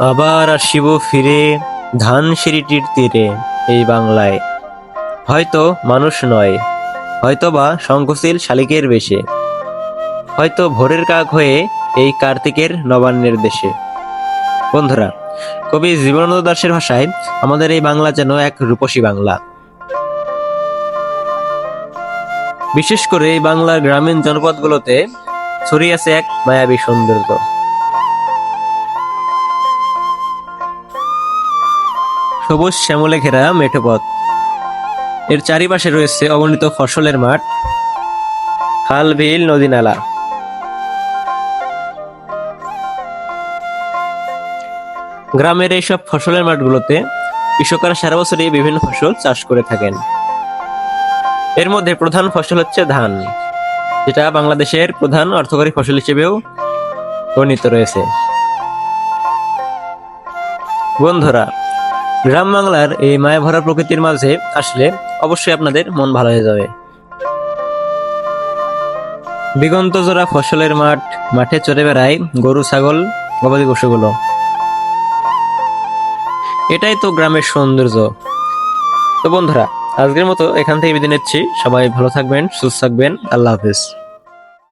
আবার আসিব ফিরে ধান সিঁড়িটির তীরে এই বাংলায়। হয়তো মানুষ নয়, হয়তোবা শঙ্খশীল শালিকের বেশে। হয়তো ভোরের কাক হয়ে এই কার্তিকের নবান্নের দেশে। বন্ধুরা, কবি জীবনানন্দ দাসের ভাষায় আমাদের এই বাংলা যেন এক রূপসী বাংলা। বিশেষ করে এই বাংলার গ্রামীণ জনপদগুলোতে ছড়িয়ে আছে এক মায়াবী সৌন্দর্য। সবুজ শ্যামলে ঘেরা মেঠোপথ এর চারিপাশে রয়েছে অগণিত ফসলের মাঠ, খাল, বিল, নদী নালা। গ্রামের এইসব ফসলের মাঠগুলোতে কৃষকরা সারা বছরই বিভিন্ন ফসল চাষ করে থাকেন। এর মধ্যে প্রধান ফসল হচ্ছে ধান, যেটা বাংলাদেশের প্রধান অর্থকরী ফসল হিসেবেও বর্ণিত রয়েছে। বন্ধুরা গ্রাম বাংলার এই মায়া ভরা প্রকৃতির মাঝে আসলে অবশ্যই আপনাদের মন ভালো হয়ে যাবে। দিগন্ত জোড়া ফসলের মাঠ, মাঠে চড়ে বেড়ায় গরু, ছাগল, গবাদি পশুগুলো। এটাই তো গ্রামের সৌন্দর্য। তো বন্ধুরা, আজকের মতো এখান থেকে বিদায় নিচ্ছি। সবাই ভালো থাকবেন, সুস্থ থাকবেন। আল্লাহ হাফিজ।